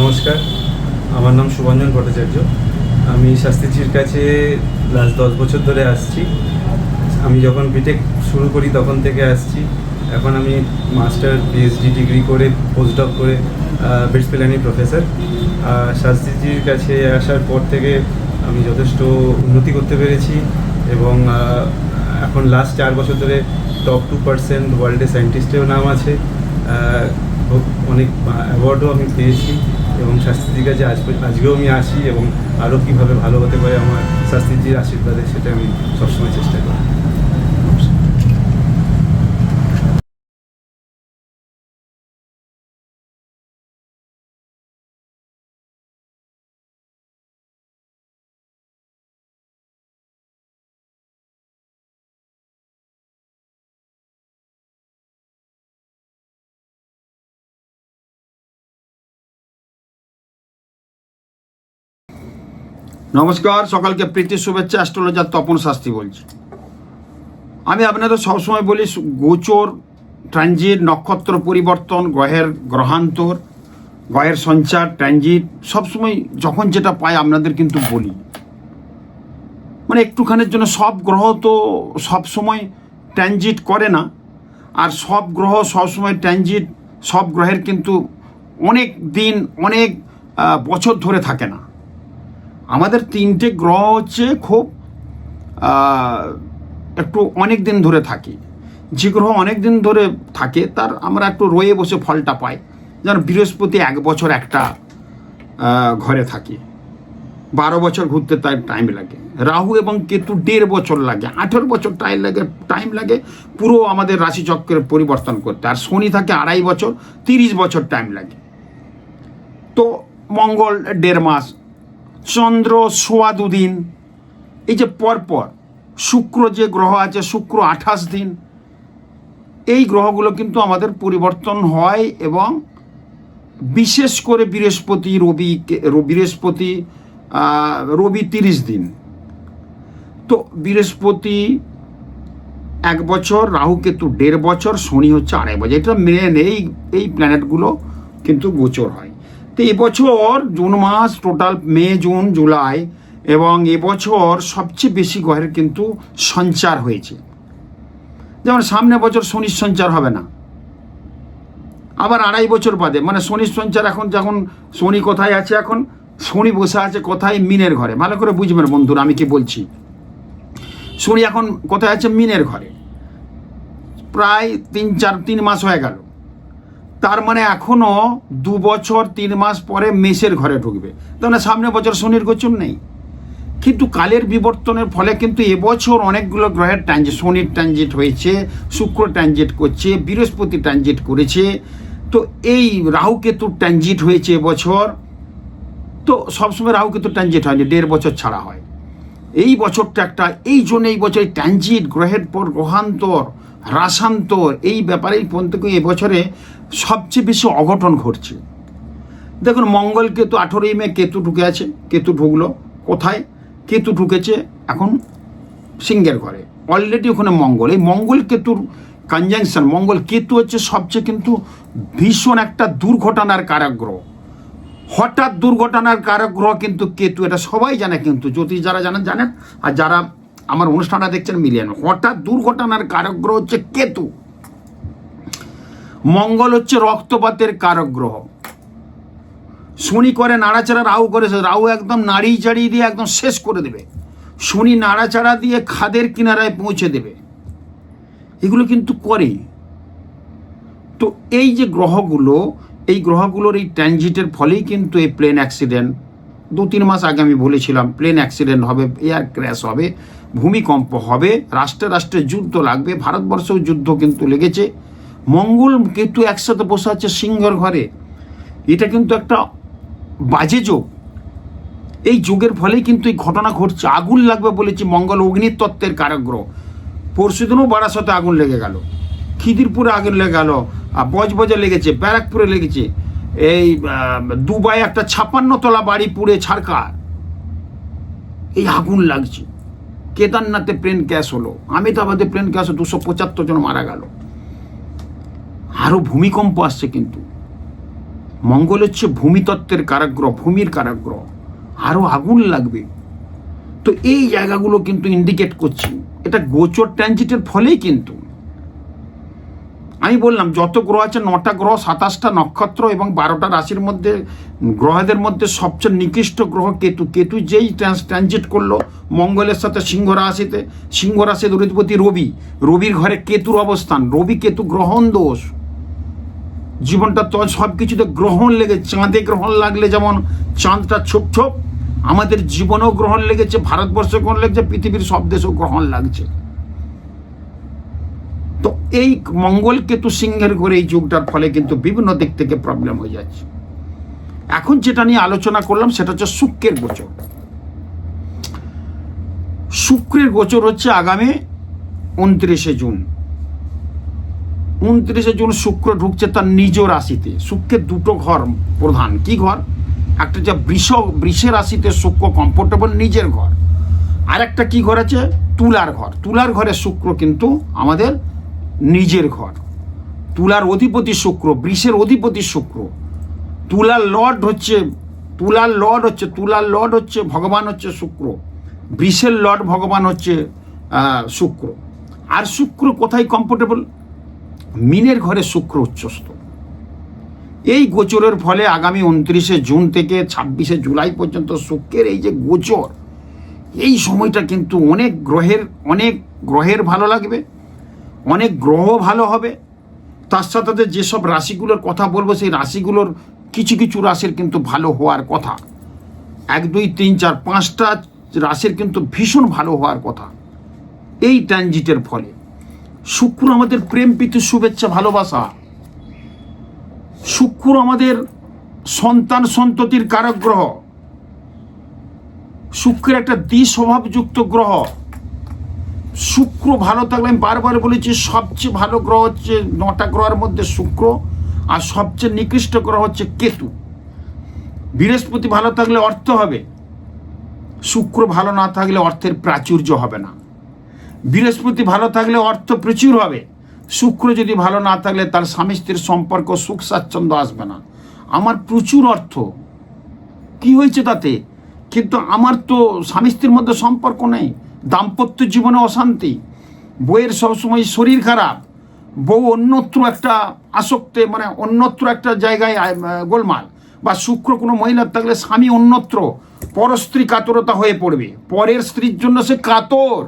নমস্কার, আমার নাম সুভঞ্জন ভট্টাচার্য। আমি শাস্ত্রীজির কাছে লাস্ট দশ বছর ধরে আসছি। আমি যখন বিটেক শুরু করি তখন থেকে আসছি। এখন আমি মাস্টার পিএইচডি ডিগ্রি করে পোস্টডক করে বেস্ট প্ল্যানি প্রফেসর শাস্ত্রীজির কাছে আসার পর থেকে আমি যথেষ্ট উন্নতি করতে পেরেছি এবং এখন লাস্ট চার বছর ধরে টপ টু পার্সেন্ট ওয়ার্ল্ডে সায়েন্টিস্টেও নাম আছে। অনেক অ্যাওয়ার্ডও আমি পেয়েছি। এবং শাস্ত্রীজির কাছে আজ আজকেও আমি আসি এবং আরও কীভাবে ভালো হতে পারে আমার শাস্ত্রীজির আশীর্বাদে সেটা আমি সবসময় চেষ্টা করি। নমস্কার, সকালকে প্রীতি শুভেচ্ছা, অ্যাস্ট্রোলজার তপন শাস্ত্রী বলছি। আমি আপনাদের সবসময় বলি গোচর, ট্রানজিট, নক্ষত্র পরিবর্তন, গ্রহের গ্রহান্তর, গ্রহের সঞ্চার, ট্রানজিট, সবসময় যখন যেটা পাই আপনাদের কিন্তু বলি। মানে একটুখানির জন্য সব গ্রহ তো সবসময় ট্রানজিট করে না, আর সব গ্রহ সবসময় ট্রানজিট, সব গ্রহের কিন্তু অনেক দিন, অনেক বছর ধরে থাকে না। আমাদের তিনটে গ্রহ হচ্ছে খুব একটু অনেক দিন ধরে থাকে। যে গ্রহ অনেক দিন ধরে থাকে, তার আমরা একটু রয়ে বসে ফলটা পাই। যেমন বৃহস্পতি এক বছর একটা ঘরে থাকে। বারো বছর ঘুরতে তার টাইম লাগে। রাহু এবং কেতু দেড় বছর লাগে। আঠেরো বছর টাইম লাগে টাইম লাগে পুরো আমাদের রাশিচক্রের পরিবর্তন করতে। আর শনি থাকে আড়াই বছর, তিরিশ বছর টাইম লাগে। তো মঙ্গল দেড় মাস চন্দ্র সোয়া দুদিন। এই যে পরপর, শুক্র যে গ্রহ আছে, শুক্র আঠাশ দিন, এই গ্রহগুলো কিন্তু আমাদের পরিবর্তন হয় এবং বিশেষ করে বৃহস্পতি, রবি বৃহস্পতি রবি তিরিশ দিন। তো বৃহস্পতি এক বছর, রাহু কেতু দেড় বছর, শনি হচ্ছে আড়াই বছর। এটা মেন এই এই প্ল্যানেটগুলো কিন্তু গোচর হয়। তো এবছর জুন মাস টোটাল মে, জুন, জুলাই এবং এবছর সবচেয়ে বেশি গ্রহের কিন্তু সঞ্চার হয়েছে। যেমন সামনে বছর শনির সঞ্চার হবে না। আবার আড়াই বছর বাদে মানে শনির সঞ্চার এখন যখন শনি কোথায় আছে এখন, শনি বসে আছে কোথায়? মিনের ঘরে। ভালো করে বুঝবেন বন্ধুরা, আমি কি বলছি? শনি এখন কোথায় আছে? মিনের ঘরে। প্রায় তিন, চার, তিন মাস হয়ে গেল। তার মানে এখনও দু বছর, তিন মাস পরে মেষের ঘরে ঢুকবে। তাহলে সামনে বছর শনির গোচর নেই। কিন্তু কালের বিবর্তনের ফলে কিন্তু এবছর অনেকগুলো গ্রহের ট্রানজিট শনির ট্রানজিট হয়েছে, শুক্র ট্রানজিট করছে, বৃহস্পতি ট্রানজিট করেছে। তো এই রাহু কেতুর ট্রানজিট হয়েছে এবছর তো সবসময় রাহু কেতুর ট্রানজিট হয়নি, দেড় বছর ছাড়া হয়। এই বছরটা একটা, এই জন্য এই বছর ট্রানজিট গ্রহের পর গ্রহান্তর রাসান্তর এই ব্যাপারেই পর্যন্ত এবছরে সবচেয়ে বেশি অঘটন ঘটছে? দেখুন, মঙ্গল কেতু আঠেরোই মে কেতু ঢুকে আছে, কেতু ঢুকলো। কোথায়? কেতু ঢুকেছে এখন সিংহের ঘরে। অলরেডি ওখানে মঙ্গল। এই মঙ্গল কেতুর কনজাংশন মঙ্গল কেতু হচ্ছে সবচেয়ে কিন্তু ভীষণ একটা দুর্ঘটনার কারাগ্রহ। হঠাৎ দুর্ঘটনার কারক গ্রহ কিন্তু কেতু, এটা সবাই জানে কিন্তু। জ্যোতিষ যারা জানেন জানেন। আর যারা আমার অনুষ্ঠানটা দেখছেন মিলিয়ে নেন। হঠাৎ দুর্ঘটনার কারক গ্রহ হচ্ছে কেতু। মঙ্গল হচ্ছে রক্তপাতের কারক গ্রহ শনি করে নাড়াচাড়া, রাহু করে রাহু একদম নাড়ি চাড়িয়ে দিয়ে একদম শেষ করে দেবে। শনি নাড়াচাড়া দিয়ে খাদের কিনারায় পৌঁছে দেবে। এগুলো কিন্তু করে তো এই যে গ্রহগুলো, এই গ্রহগুলোর এই ট্রানজিটের ফলেই কিন্তু এই প্লেন অ্যাক্সিডেন্ট। দু তিন মাস আগে আমি বলেছিলাম প্লেন অ্যাক্সিডেন্ট হবে এয়ার ক্র্যাশ হবে, ভূমিকম্প হবে, রাষ্ট্রে রাষ্ট্রে যুদ্ধ লাগবে, ভারতবর্ষেও যুদ্ধ কিন্তু লেগেছে। মঙ্গল কেতু একসাথে বসে আছে সিংহর ঘরে। এটা কিন্তু একটা বাজে যোগ। এই যুগের ফলেই কিন্তু এই ঘটনা ঘটছে। আগুন লাগবে বলেছি মঙ্গল অগ্নির তত্ত্বের কারক গ্রহ পরশু দিনও বারাসতে আগুন লেগে গেল। খিদিরপুরে আগুন লেগে গেল। বজবজে লেগেছে, ব্যারাকপুরে লেগেছে। এই দুবাই একটা ছাপান্ন তলা বাড়ি পুড়ে ছাড়কার এই আগুন লাগছে। কেদারনাথে প্লেন ক্যাশ হলো। আমেদাবাদে প্লেন ক্যাশ দুশো পঁচাত্তর জন মারা গেল। আরও ভূমিকম্প আসছে কিন্তু। মঙ্গল হচ্ছে ভূমিতত্ত্বের কারাগ্রহ, ভূমির কারাগ্রহ। আরও আগুন লাগবে। তো এই জায়গাগুলো কিন্তু ইন্ডিকেট করছি। এটা গোচর ট্রানজিটের ফলেই কিন্তু। আমি বললাম, যত গ্রহ আছে, নটা গ্রহ, সাতাশটা নক্ষত্র এবং বারোটা রাশির মধ্যে, গ্রহদের মধ্যে সবচেয়ে নিকৃষ্ট গ্রহ কেতু। কেতু যেই ট্রানজিট করল মঙ্গলের সাথে সিংহ রাশিতে, সিংহ রাশির অধিপতি রবি। রবির ঘরে কেতুর অবস্থান। রবি কেতু গ্রহণ দোষ। জীবনটা তো সব কিছুতে গ্রহণ লেগে, চাঁদে গ্রহণ লাগলে যেমন চাঁদটা ছোপ ছোপ, আমাদের জীবনেও গ্রহণ লেগেছে, ভারতবর্ষে গ্রহণ লেগেছে, পৃথিবীর সব দেশেও গ্রহণ লাগছে। তো এই মঙ্গল কেতু সিংহের ঘরে এই যুগটার ফলে কিন্তু বিভিন্ন দিক থেকে প্রবলেম হয়ে যাচ্ছে। এখন যেটা নিয়ে আলোচনা করলাম, সেটা হচ্ছে শুক্রের গোচর। শুক্রের গোচর হচ্ছে আগামী উনত্রিশে জুন। উনত্রিশে জুন শুক্র ঢুকছে তার নিজ রাশিতে। শুক্রের দুটো ঘর প্রধান। কি ঘর? একটা যে বৃষ, বৃষে রাশিতে শুক্র কমফোর্টেবল নিজের ঘর। আর একটা কি ঘর আছে? তুলার ঘর। তুলার ঘরে শুক্র কিন্তু আমাদের নিজের ঘর। তুলার অধিপতি শুক্র, বৃষের অধিপতি শুক্র। তুলার লর্ড হচ্ছে, তুলার লর্ড হচ্ছে, তুলার লর্ড হচ্ছে ভগবান হচ্ছে শুক্র। বৃষের লর্ড ভগবান হচ্ছে শুক্র। আর শুক্র কোথায় কমফোর্টেবল মিনের ঘরে শুক্র উচ্চস্থ। এই গোচরের ফলে আগামী উনত্রিশে জুন থেকে ছাব্বিশে জুলাই পর্যন্ত শুক্রের এই যে গোচর, এই সময়টা কিন্তু অনেক গ্রহের অনেক গ্রহের ভালো লাগবে। অনেক গ্রহ ভালো হবে, তার সাথে যেসব রাশিগুলোর কথা বলব, সেই রাশিগুলোর কিছু কিছু রাশির কিন্তু ভালো হওয়ার কথা। এক, দুই, তিন, চার, পাঁচটা রাশির কিন্তু ভীষণ ভালো হওয়ার কথা। এই ট্রানজিটের ফলে। শুক্র আমাদের প্রেম, প্রীতি, শুভেচ্ছা, ভালোবাসা। শুক্র আমাদের সন্তান সন্ততির কারক গ্রহ। শুক্রের একটা দ্বিস্বভাবযুক্ত গ্রহ। শুক্র ভালো থাকলে, আমি বারবার বলেছি, সবচেয়ে ভালো গ্রহ হচ্ছে নটা গ্রহের মধ্যে শুক্র, আর সবচেয়ে নিকৃষ্ট গ্রহ হচ্ছে কেতু। বৃহস্পতি ভালো থাকলে অর্থ হবে, শুক্র ভালো না থাকলে অর্থের প্রাচুর্য হবে না। বৃহস্পতি ভালো থাকলে অর্থ প্রচুর হবে, শুক্র যদি ভালো না থাকলে তার স্বামী স্ত্রীর সম্পর্ক সুখ স্বাচ্ছন্দ্য আসবে না। আমার প্রচুর অর্থ, কি হয়েছে তাতে? কিন্তু আমার তো স্বামী স্ত্রীর মধ্যে সম্পর্ক নেই। দাম্পত্য জীবনে অশান্তি বইয়ের সবসময় শরীর খারাপ, বউ অন্যত্র একটা আসক্তে মানে অন্যত্র একটা জায়গায় গোলমাল, বা শুক্র কোনো মহিলার থাকলে স্বামী অন্যত্র পরস্ত্রী কাতরতা হয়ে পড়বে, পরের স্ত্রীর জন্য সে কাতর,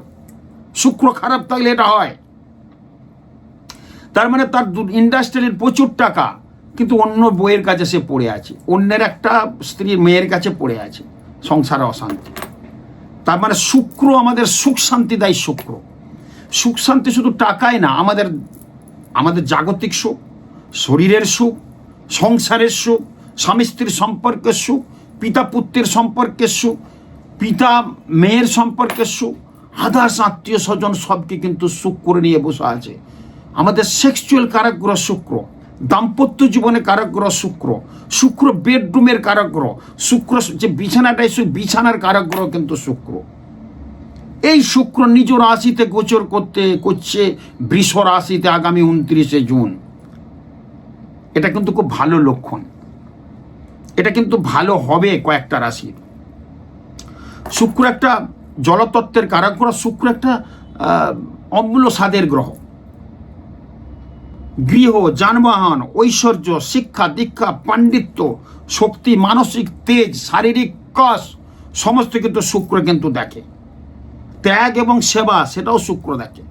শুক্র খারাপ থাকলে এটা হয়। তার মানে তার ইন্ডাস্ট্রির প্রচুর টাকা, কিন্তু অন্য বইয়ের কাছে সে পড়ে আছে, অন্যের একটা স্ত্রীর মেয়ের কাছে পড়ে আছে, সংসারে অশান্তি। তার মানে শুক্র আমাদের সুখ শান্তি দেয় শুক্র। সুখ শান্তি শুধু টাকায় না, আমাদের আমাদের জাগতিক সুখ, শরীরের সুখ, সংসারের সুখ, স্বামী স্ত্রীর সম্পর্কের সুখ, পিতা পুত্রের সম্পর্কের সুখ, পিতা মেয়ের সম্পর্কের সুখ, আদার্স আত্মীয় স্বজন সবকে কিন্তু সুখ করে নিয়ে বসে আছে। আমাদের সেক্সুয়াল কারাগ্রহ শুক্র। দাম্পত্য জীবনে কারাগ্রহ শুক্র। শুক্র বেডরুমের কারাগ্রহ। শুক্র যে বিছানাটাই সে বিছানার কারাগ্রহ কিন্তু শুক্র। এই শুক্র নিজ রাশিতে গোচর করতে করছে বৃষ রাশিতে আগামী উনত্রিশে জুন। এটা কিন্তু খুব ভালো লক্ষণ। এটা কিন্তু ভালো হবে কয়েকটা রাশির। শুক্র একটা জলতত্ত্বের কারাগ্রহ শুক্র একটা আহ, অম্ল স্বাদের গ্রহ। গৃহ, যানবাহন, ঐশ্বর্য, শিক্ষা, দীক্ষা, পাণ্ডিত্য, শক্তি, মানসিক তেজ, শারীরিক কষ, সমস্ত কিন্তু শুক্র কিন্তু দেখে। ত্যাগ এবং সেবা, সেটাও শুক্র দেখে।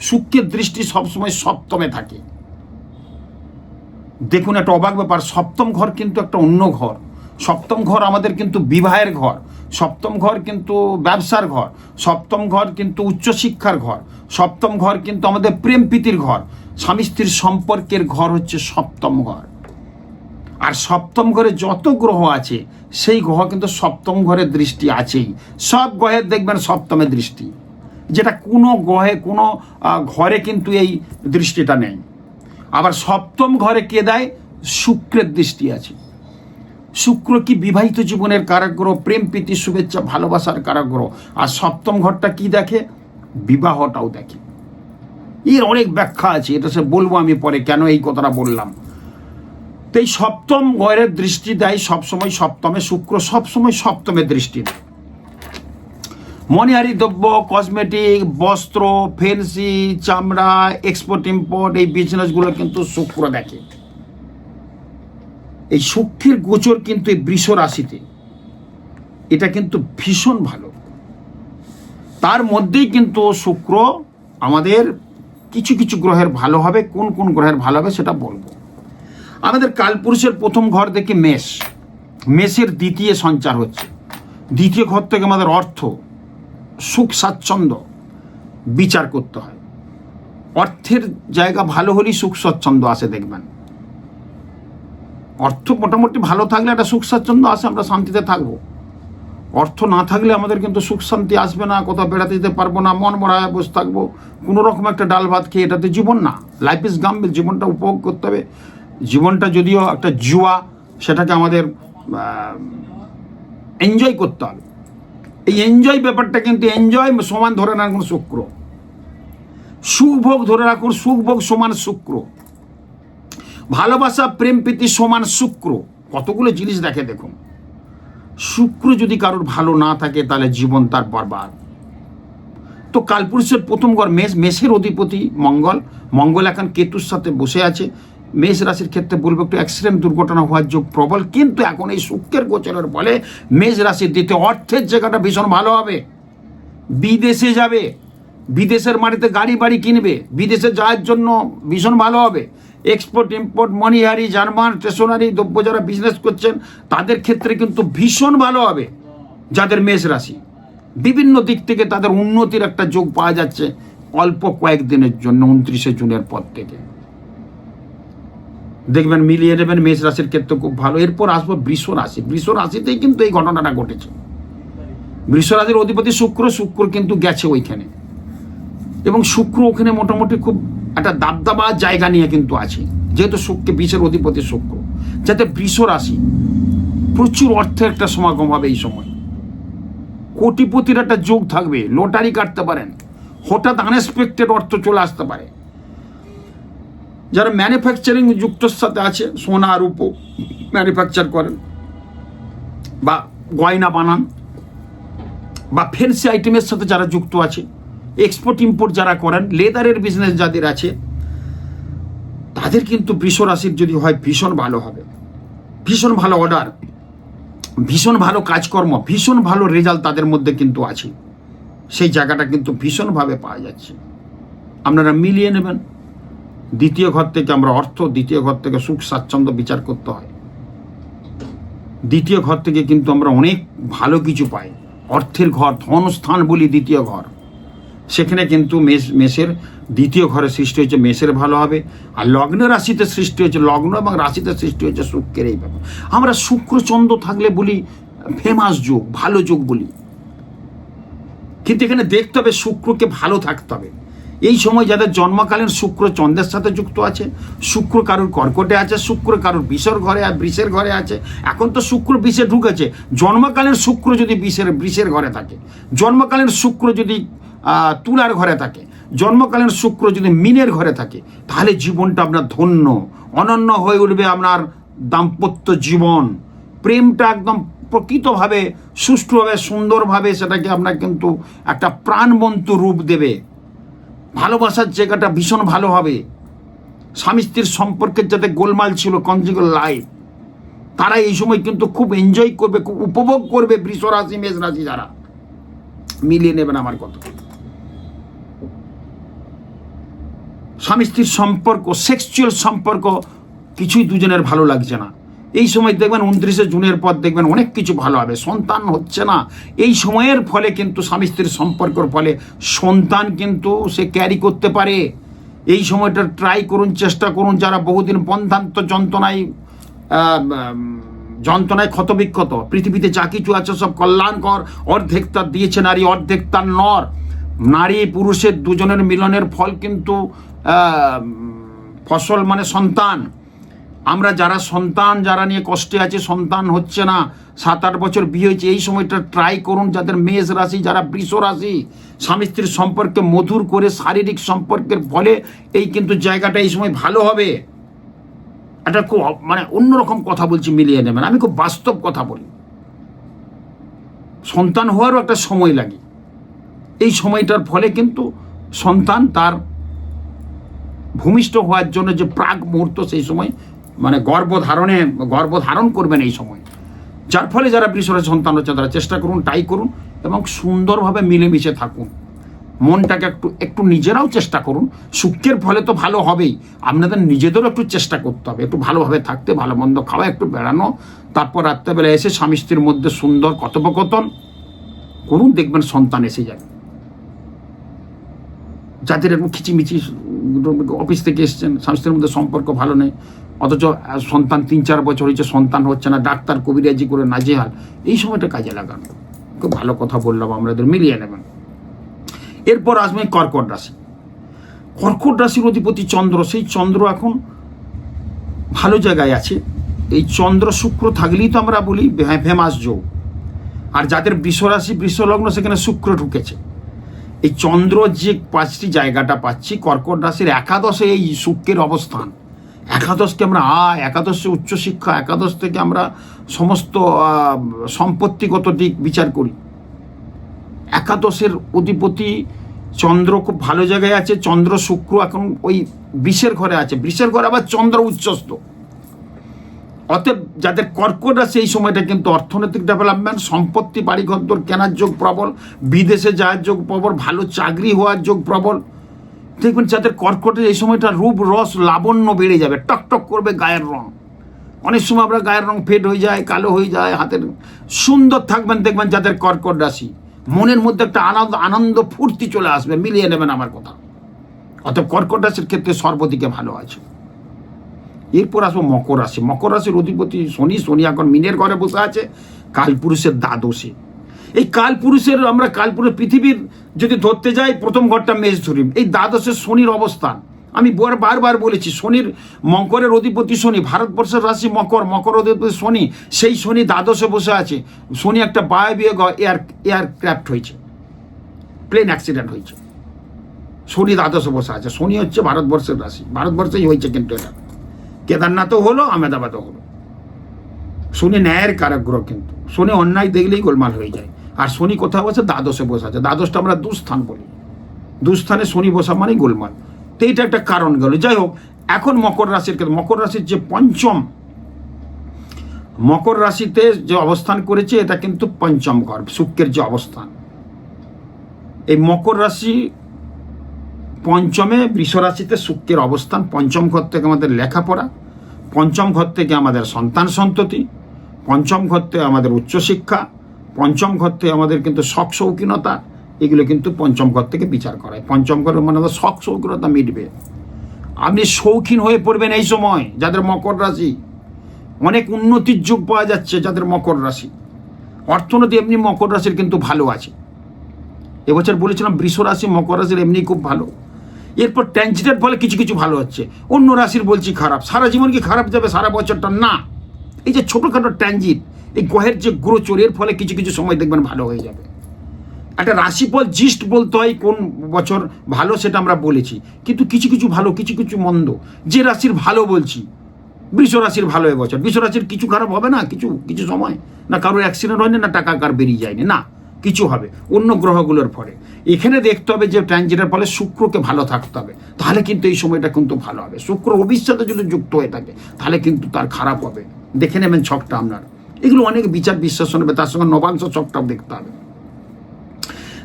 শুক্রের দৃষ্টি সবসময় সপ্তমে থাকে। দেখুন, একটা অবাক ব্যাপার, সপ্তম ঘর কিন্তু একটা অন্য ঘর। সপ্তম ঘর আমাদের কিন্তু বিবাহের ঘর। সপ্তম ঘর কিন্তু ব্যবসার ঘর। সপ্তম ঘর কিন্তু উচ্চশিক্ষার ঘর। সপ্তম ঘর কিন্তু আমাদের প্রেম প্রীতির ঘর। স্বামী স্ত্রীর সম্পর্কের ঘর হচ্ছে সপ্তম ঘর। আর সপ্তম ঘরে যত গ্রহ আছে, সেই গ্রহ কিন্তু সপ্তম ঘরের দৃষ্টি আছেই। সব গ্রহের দেখবেন সপ্তমের দৃষ্টি। যেটা কোনো গ্রহে, কোনো ঘরে কিন্তু এই দৃষ্টিটা নেই। আবার সপ্তম ঘরে কে দেয়? শুক্রের দৃষ্টি আছে। শুক্র কি বিবাহিত জীবনের কারাগ্রহ প্রেম, প্রীতি, শুভেচ্ছা, ভালোবাসার কারাগ্রহ আর সপ্তম ঘরটা কি দেখে? বিবাহটাও দেখে। এর অনেক ব্যাখ্যা আছে, এটা সে বলব আমি পরে কেন এই কথাটা বললাম। তো এই সপ্তম ঘরের দৃষ্টি দেয় সবসময় সপ্তমে শুক্র, সবসময় সপ্তমে দৃষ্টি দেয়। মনিহারি দ্রব্য কসমেটিক বস্ত্র ফেন্সি চামড়া এক্সপোর্ট ইম্পোর্ট এই বিজনেসগুলো কিন্তু শুক্র দেখে। এই শুক্রের গোচর কিন্তু এই বৃষ রাশিতে। এটা কিন্তু ভীষণ ভালো। তার মধ্যেই কিন্তু শুক্র আমাদের কিছু কিছু গ্রহের ভালো হবে, কোন কোন গ্রহের ভালো হবে সেটা বলব। আমাদের কালপুরুষের প্রথম ঘর দেখি মেষ। মেষের দ্বিতীয় সঞ্চার হচ্ছে। দ্বিতীয় ঘর থেকে আমাদের অর্থ, সুখ, স্বাচ্ছন্দ্য বিচার করতে হয়। অর্থের জায়গা ভালো হলেই সুখ, স্বাচ্ছন্দ্য আসে, দেখবেন। অর্থ মোটামুটি ভালো থাকলে একটা সুখ, স্বাচ্ছন্দ্য আসে, আমরা শান্তিতে থাকব। অর্থ না থাকলে আমাদের কিন্তু সুখ শান্তি আসবে না, কোথাও বেড়াতে যেতে পারব না, মন মরা হয়ে বসে থাকব। কোনো রকম একটা ডাল ভাত খেয়ে এটাতে জীবন না। লাইফ ইজ গাম্বিল জীবনটা উপভোগ করতে হবে। জীবনটা যদিও একটা জুয়া, সেটাকে আমাদের এনজয় করতে হবে। এই এনজয় ব্যাপারটা কিন্তু এনজয় সমান ধরে রাখুন শুক্র। সুখভোগ ধরে রাখুন সুখভোগ সমান শুক্র। ভালোবাসা, প্রেম, প্রীতি সমান শুক্র। কতগুলো জিনিস দেখে দেখুন। শুক্র যদি কারোর ভালো না থাকে, তাহলে জীবন তার বরবাদ। তো কালপুরুষের প্রথম ঘর মেষ, মেষের অধিপতি মঙ্গল। মঙ্গল এখন কেতুর সাথে বসে আছে। মেষ রাশির ক্ষেত্রে বলব, একটু অ্যাক্সিডেন্ট দুর্ঘটনা হওয়ার যোগ প্রবল, কিন্তু এখন এই শুক্রের গোচরের ফলে মেষ রাশির দিতে অর্থের জায়গাটা ভীষণ ভালো হবে। বিদেশে যাবে। বিদেশের মাটিতে গাড়ি বাড়ি কিনবে। বিদেশে যাওয়ার জন্য ভীষণ ভালো হবে। এক্সপোর্ট ইম্পোর্ট মনিহারি জার্মান স্টেশনারি দ্রব্য যারা বিজনেস করছেন, তাদের ক্ষেত্রে কিন্তু ভীষণ ভালো হবে যাদের মেষ রাশি। বিভিন্ন দিক থেকে তাদের উন্নতির একটা যোগ পাওয়া যাচ্ছে অল্প কয়েকদিনের জন্য, উনত্রিশে জুনের পর থেকে। দেখবেন মিলিয়ে নেবেন মেষ রাশির ক্ষেত্রে খুব ভালো। এরপর আসব বৃষ রাশি। বৃষ রাশিতেই কিন্তু এই ঘটনাটা ঘটেছে। বৃষ রাশির অধিপতি শুক্র শুক্র কিন্তু গেছে ওইখানে। এবং শুক্র ওখানে মোটামুটি খুব একটা দাবদাবা জায়গা নিয়ে কিন্তু আছে। যেহেতু শুক্রকে বিষের অধিপতি শুক্র, যাতে বৃষ রাশি প্রচুর অর্থের একটা সমাগম হবে এই সময়। কোটিপতির একটা যোগ থাকবে, লটারি কাটতে পারেন, হঠাৎ আনএক্সপেক্টেড অর্থ চলে আসতে পারে। যারা ম্যানুফ্যাকচারিং যুক্তর সাথে আছে, সোনা, রূপ ম্যানুফ্যাকচার করেন, বা গয়না বানান, বা ফেন্সি আইটেমের সাথে যারা যুক্ত আছে এক্সপোর্ট ইম্পোর্ট যারা করেন লেদারের বিজনেস যাদের আছে, তাদের কিন্তু বৃষ রাশির যদি হয়, ভীষণ ভালো হবে। ভীষণ ভালো অর্ডার ভীষণ ভালো কাজকর্ম, ভীষণ ভালো রেজাল্ট তাদের মধ্যে কিন্তু আছে। সেই জায়গাটা কিন্তু ভীষণভাবে পাওয়া যাচ্ছে। আপনারা মিলিয়ে নেবেন। দ্বিতীয় ঘর থেকে আমরা অর্থ, দ্বিতীয় ঘর থেকে সুখ, স্বাচ্ছন্দ্য বিচার করতে হয়। দ্বিতীয় ঘর থেকে কিন্তু আমরা অনেক ভালো কিছু পাই। অর্থের ঘর, ধনস্থান বলি দ্বিতীয় ঘর। সেখানে কিন্তু মেষ মেষের দ্বিতীয় ঘরে সৃষ্টি হয়েছে, মেষের ভালো হবে। আর লগ্ন রাশিতে সৃষ্টি হয়েছে, লগ্ন এবং রাশিতে সৃষ্টি হয়েছে শুক্রের এই ব্যাপার। আমরা শুক্রচন্দ্র থাকলে বলি ফেমাস যুগ, ভালো যুগ বলি। কিন্তু এখানে দেখতে হবে, শুক্রকে ভালো থাকতে হবে। এই সময় যাদের জন্মকালীন শুক্র চন্দ্রের সাথে যুক্ত আছে, শুক্র কারুর কর্কটে আছে, শুক্র কারুর বিষর ঘরে আর বৃষের ঘরে আছে। এখন তো শুক্র বিষে ঢুকেছে। জন্মকালীন শুক্র যদি বিষের বৃষের ঘরে থাকে, জন্মকালীন শুক্র যদি তুলার ঘরে থাকে। জন্মকালীন শুক্র যদি মিনের ঘরে থাকে, তাহলে জীবনটা আপনার ধন্য। অনন্য হয়ে উঠবে আপনার দাম্পত্য জীবন। প্রেমটা একদম প্রকৃতভাবে, সুষ্ঠুভাবে, সুন্দরভাবে সেটাকে আপনার কিন্তু একটা প্রাণবন্ত রূপ দেবে। ভালোবাসার জায়গাটা ভীষণ ভালো হবে। স্বামী স্ত্রীর সম্পর্কের যাতে গোলমাল ছিল কনজিগাল লাইফ তারা এই সময় কিন্তু খুব এনজয় করবে, খুব উপভোগ করবে বৃষ রাশি মেষ রাশি যারা। মিলিয়ে নেবেন আমার কথা। স্বামী স্ত্রীর সম্পর্ক সেক্সুয়াল সম্পর্ক কিছুই দুজনের ভালো লাগছে না। এই সময় দেখবেন উনত্রিশে জুনের পর দেখবেন অনেক কিছু ভালো হবে। সন্তান হচ্ছে না। এই সময়ের ফলে কিন্তু স্বামী স্ত্রীর সম্পর্কের ফলে সন্তান কিন্তু সে ক্যারি করতে পারে। এই সময়টা ট্রাই করুন, চেষ্টা করুন। যারা বহুদিন বন্ধান্ত যন্ত্রণায় যন্ত্রণায় ক্ষতবিক্ষত, পৃথিবীতে যা কিছু আছে সব কল্যাণকর। অর্ধেক তার দিয়েছে নারী অর্ধেক তার নর। নারী পুরুষের দুজনের মিলনের ফল কিন্তু ফসল মানে সন্তান। আমরা যারা সন্তান, যারা নিয়ে কষ্টে আছে, সন্তান হচ্ছে না। সাত আট বছর বিয়ে হয়েছে, এই সময়টা ট্রাই করুন যাদের মেষ রাশি, যারা বৃষ রাশি, স্বামী স্ত্রীর সম্পর্কে মধুর করে, শারীরিক সম্পর্কের ফলে এই কিন্তু জায়গাটা এই সময় ভালো হবে। একটা খুব মানে অন্যরকম কথা বলছি, মিলিয়ে নেবেন। আমি খুব বাস্তব কথা বলি। সন্তান হওয়ারও একটা সময় লাগে। এই সময়টার ফলে কিন্তু সন্তান তার ভূমিষ্ঠ হওয়ার জন্য যে প্রাক মুহূর্ত সেই সময় মানে গর্ভধারণে, গর্ভধারণ করবেন এই সময়। যার ফলে যারা বৃষরের সন্তান হচ্ছে তারা চেষ্টা করুন, তাই করুন এবং সুন্দরভাবে মিলেমিশে থাকুন। মনটাকে একটু একটু নিজেরাও চেষ্টা করুন। সুখের ফলে তো ভালো হবেই। আপনাদের নিজেদেরও একটু চেষ্টা করতে হবে। একটু ভালোভাবে থাকতে, ভালো মন্দ খাওয়া, একটু বেড়ানো, তারপর রাত্রেবেলা এসে স্বামী স্ত্রীর মধ্যে সুন্দর কথোপকথন করুন, দেখবেন সন্তান এসে যাবে। যাদের এরকম খিচিমিচি, অফিস থেকে এসছেন স্বামী মধ্যে সম্পর্ক ভালো নেই, অথচ সন্তান তিন চার বছর হয়েছে, সন্তান হচ্ছে না, ডাক্তার, কবিরাজি করে নাজেহাল। এই সময়টা কাজে লাগানো। খুব ভালো কথা বললাম আমাদের মিলিয়ে নেবেন। এরপর আসবে কর্কট রাশি। কর্কট রাশির অধিপতি চন্দ্র, সেই চন্দ্র এখন ভালো জায়গায় আছে। এই চন্দ্র শুক্র থাকলেই তো আমরা বলি ফেমাস যোগ। আর যাদের বৃষরাশি, বৃষলগ্ন, সেখানে শুক্র ঢুকেছে। এই চন্দ্র যে পাঁচটি জায়গাটা পাচ্ছি, কর্কট রাশির একাদশে এই শুক্রের অবস্থান। একাদশকে আমরা আয় একাদশে উচ্চশিক্ষা একাদশ থেকে আমরা সমস্ত সম্পত্তিগত দিক বিচার করি। একাদশের অধিপতি চন্দ্র খুব ভালো জায়গায় আছে, চন্দ্র শুক্র এখন ওই বিষের ঘরে আছে। বিষের ঘরে আবার চন্দ্র উচ্চস্থ। অতএব যাদের কর্কট আছে এই সময়টা কিন্তু অর্থনৈতিক ডেভেলপমেন্ট সম্পত্তি বাড়িঘর কেনার যোগ প্রবল, বিদেশে যাওয়ার যোগ প্রবল, ভালো চাকরি হওয়ার যোগ প্রবল। দেখবেন যাদের কর্কটের এই সময়টা রূপ, রস, লাবণ্য বেড়ে যাবে, টক টক করবে গায়ের রং। অনেক সময় আমরা গায়ের রং ফেড হয়ে যায়, কালো হয়ে যায়, হাতের সুন্দর থাকবেন, দেখবেন যাদের কর্কট রাশি, মনের মধ্যে একটা আনন্দ আনন্দ ফুর্তি চলে আসবে, মিলিয়ে নেবেন আমার কথা। অতএব কর্কট রাশির ক্ষেত্রে সর্বদিকে ভালো আছে। এরপর আসব মকর রাশি। মকর রাশির অধিপতি শনি শনি এখন মিনের ঘরে বসে আছে কালপুরুষের দ্বাদশে। এই কালপুরুষের আমরা কালপুরুষ পৃথিবীর যদি ধরতে যাই, প্রথম ঘরটা মেষ ধরি এই দ্বাদশের শনির অবস্থান। আমি বারবার বলেছি, শনির মকরের অধিপতি শনি, ভারতবর্ষের রাশি মকর মকর অধিপতি শনি, সেই শনি দ্বাদশে বসে আছে। শনি একটা বায়বীয় এয়ার এয়ারক্রাফট হয়েছে। প্লেন অ্যাক্সিডেন্ট হয়েছে। শনি দ্বাদশে বসে আছে। শনি হচ্ছে ভারতবর্ষের রাশি। ভারতবর্ষেই হয়েছে কিন্তু এটা। কেদারনাথও হলো, আহমেদাবাদও হলো। শনি ন্যায়ের কারক গ্রহ কিন্তু। শনি অন্যায় দেখলেই গোলমাল হয়ে যায়। আর শনি কোথাও বসে দ্বাদশে বসে আছে। দ্বাদশটা আমরা দুস্থান বলি। দুস্থানে শনি বসা মানেই গোলমাল। তো এটা একটা কারণ গেল। যাই হোক, এখন মকর রাশির ক্ষেত্রে মকর রাশির যে পঞ্চম মকর রাশিতে যে অবস্থান করেছে, এটা কিন্তু পঞ্চম ঘর শুক্রের যে অবস্থান। এই মকর রাশি পঞ্চমে বৃষ রাশিতে শুক্রের অবস্থান, পঞ্চম ঘর থেকে আমাদের লেখাপড়া, পঞ্চম ঘর থেকে আমাদের সন্তান সন্ততি, পঞ্চম ঘর থেকে আমাদের উচ্চশিক্ষা, পঞ্চম ঘর থেকে আমাদের কিন্তু শখ শৌখিনতা, এগুলো কিন্তু পঞ্চম ঘর থেকে বিচার করায়। পঞ্চম ঘরের মানে শখ শৌখিনতা মিটবে। আপনি শৌখিন হয়ে পড়বেন এই সময়, যাদের মকর রাশি। অনেক উন্নতির যুগ পাওয়া যাচ্ছে যাদের মকর রাশি। অর্থনীতি এমনি মকর রাশির কিন্তু ভালো আছে। এবছর বলেছিলাম বৃষ রাশি মকর রাশির এমনি খুব ভালো। এরপর ট্যাঞ্জিটের ফলে কিছু কিছু ভালো হচ্ছে। অন্য রাশির বলছি খারাপ। সারা জীবন কি খারাপ যাবে? সারা বছরটা না। এই যে ছোটোখাটো ট্যাঞ্জিট এই গ্রহের যে গোচর, এর ফলে কিছু কিছু সময় দেখবেন ভালো হয়ে যাবে। একটা রাশিফল জিস্ট বলতে হয় কোন বছর ভালো সেটা আমরা বলেছি। কিন্তু কিছু কিছু ভালো, কিছু কিছু মন্দ। যে রাশির ভালো বলছি, বৃষ রাশির ভালো এবছর বৃষ রাশির কিছু খারাপ হবে না? কিছু কিছু সময়। না কারোর অ্যাক্সিডেন্ট হয়নি, না টাকা কার বেরিয়ে যায়নি। না। কিছু হবে, অন্য গ্রহগুলোর ফলে এখানে দেখতে হবে যে ট্রানজিটের ফলে শুক্রকে ভালো থাকতে হবে। তাহলে কিন্তু এই সময়টা কিন্তু ভালো হবে। শুক্র অবিশ্বাসে যদি যুক্ত হয়ে থাকে, তাহলে কিন্তু তার খারাপ হবে। দেখে নেবেন ছকটা আপনার। এগুলো অনেক বিচার বিশ্লেষণ হবে, তার সঙ্গে নবাংশ ছকটাও দেখতে হবে।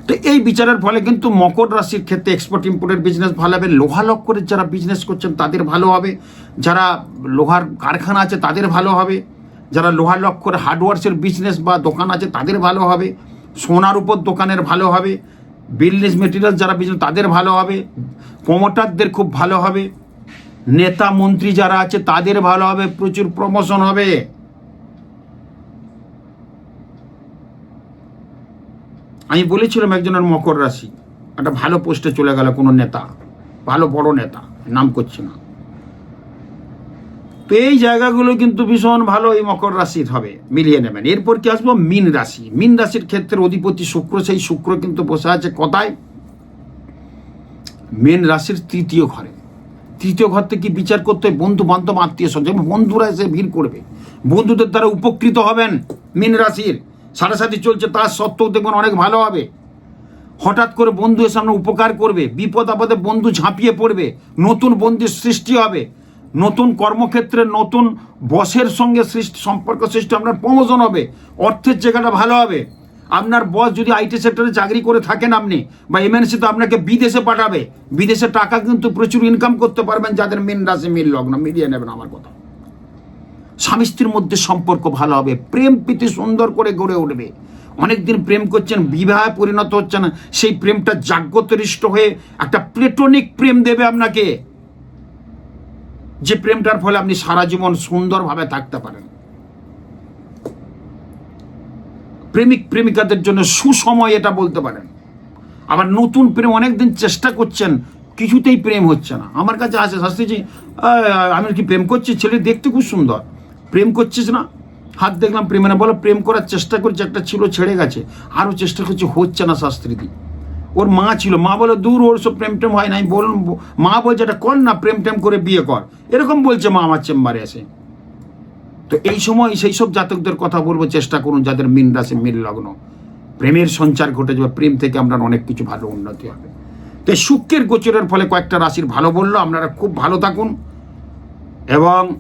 তো এই বিচারের ফলে কিন্তু মকর রাশির ক্ষেত্রে এক্সপোর্ট ইম্পোর্টের বিজনেস ভালো হবে। লোহা লক্করের যারা বিজনেস করছেন, তাদের ভালো হবে। যারা লোহার কারখানা আছে, তাদের ভালো হবে। যারা লোহা লক্কর হার্ডওয়ার্সের বিজনেস বা দোকান আছে, তাদের ভালো হবে। সোনার উপর দোকানের ভালো হবে বিজনেস মেটেরিয়াল যারা বিজনেস তাদের ভালো হবে প্রমোটারদের খুব ভালো হবে, নেতা, মন্ত্রী যারা আছে তাদের ভালো হবে, প্রচুর প্রমোশন হবে। আমি বলেছিলাম একজনের মকর রাশি, একটা ভালো পোস্টে চলে গেল কোনো নেতা, ভালো বড় নেতা, নাম করছি না। তো এই জায়গাগুলো কিন্তু ভীষণ ভালো এই মকর রাশির হবে, মিলিয়ে নেবেন। এরপর কি আসব? মিন রাশি। মিন রাশির ক্ষেত্রে অধিপতি শুক্র, সেই শুক্র কিন্তু বসে আছে কোথায়? মিন রাশির তৃতীয় ঘরে। তৃতীয় ঘর থেকে বিচার করতে বন্ধু বান্ধব আত্মীয় স্বজন বন্ধুরা এসে ভিড় করবে। বন্ধুদের দ্বারা উপকৃত হবেন মীন রাশির। সাথে চলছে, তার সত্ত্বেও দেখবেন অনেক ভালো হবে। হঠাৎ করে বন্ধু এসে সামনে উপকার করবে, বিপদ আপদে বন্ধু ঝাঁপিয়ে পড়বে, নতুন বন্ধুর সৃষ্টি হবে। নতুন কর্মক্ষেত্রে নতুন বসের সঙ্গে সৃষ্টি, সম্পর্ক সৃষ্টি আপনার প্রমোশন হবে। অর্থের জায়গাটা ভালো হবে। আপনার বস যদি আইটি সেক্টরে চাকরি করে থাকেন আপনি, বা এমএনসি তো আপনাকে বিদেশে পাঠাবে। বিদেশে টাকা কিন্তু প্রচুর ইনকাম করতে পারবেন, যাদের মেন রাশি মিল লগ্ন। মিলিয়ে নেবেন আমার কথা। স্বামী স্ত্রীর মধ্যে সম্পর্ক ভালো হবে। প্রেম প্রীতি সুন্দর করে গড়ে উঠবে। অনেকদিন প্রেম করছেন, বিবাহে পরিণত হচ্ছে না সেই প্রেমটা জাগ্রতরিষ্ট হয়ে একটা প্লেটনিক প্রেম দেবে আপনাকে। যে প্রেমটার ফলে আপনি সারা জীবন সুন্দরভাবে থাকতে পারেন। প্রেমিক, প্রেমিকাদের জন্য সুসময় এটা বলতে পারেন। আবার নতুন প্রেম অনেকদিন চেষ্টা করছেন, কিছুতেই প্রেম হচ্ছে না। আমার কাছে আসে শাস্ত্রীজি আমি কি প্রেম করছি? ছেলে দেখতে খুব সুন্দর। প্রেম করছিস না? হাত দেখলাম প্রেমে না, বলো প্রেম করার চেষ্টা করছে, একটা ছিল ছেড়ে গেছে। আরও চেষ্টা করছে, হচ্ছে না শাস্ত্রীদি ওর মা ছিল। মা বলে, দূর ওর সব প্রেম টেম হয় না। আমি বলুন, মা বলছে, এটা কর না প্রেম টেম করে বিয়ে কর। এরকম বলছে মা আমার চেম্বারে এসে। তো এই সময় সেই সব জাতকদের কথা বলব, চেষ্টা করুন যাদের মিন রাশি মিল লগ্ন। প্রেমের সঞ্চার ঘটে যাবে, প্রেম থেকে আপনার অনেক কিছু ভালো উন্নতি হবে। তো শুক্রের গোচরের ফলে কয়েকটা রাশির ভালো বলল, আপনারা খুব ভালো থাকুন। এবং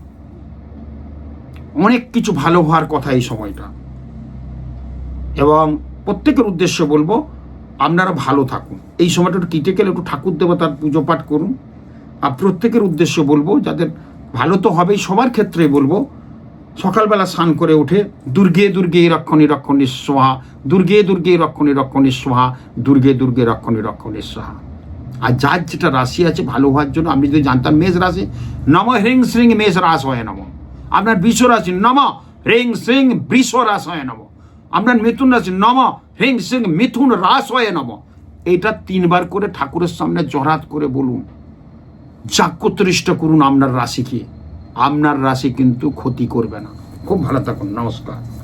অনেক কিছু ভালো হওয়ার কথা এই সময়টা। এবং প্রত্যেকের উদ্দেশ্য বলব আপনারা ভালো থাকুন। এই সময়টা একটু কেটে গেলে একটু ঠাকুর দেবতার পুজো পাঠ করুন। আর প্রত্যেকের উদ্দেশ্য বলব, যাদের ভালো তো হবেই, সবার ক্ষেত্রে বলব, সকালবেলা স্নান করে উঠে দুর্গে দুর্গে রক্ষণী রক্ষণী সোহা দুর্গে দুর্গে রক্ষণী রক্ষণী সোহা দুর্গে দুর্গে রক্ষণী রক্ষণী সোহা আর যার যেটা রাশি আছে ভালো হওয়ার জন্য, আপনি যদি জানতাম মেষ রাশি, নম হ্রিং শ্রিং মেষ রাস হয় নম। আপনার বৃষ রাশি, নম হ্রিং শ্রিং বৃষ রাস হয় নম। আপনার মিথুন রাশি, নম হ্রিং সিং মিথুন রাস হয়ে নব এটা তিনবার করে ঠাকুরের সামনে জরাত করে বলুন। চাকুতৃষ্ট করুন আপনার রাশিকে। আপনার রাশি কিন্তু ক্ষতি করবে না। খুব ভালো থাকুন, নমস্কার।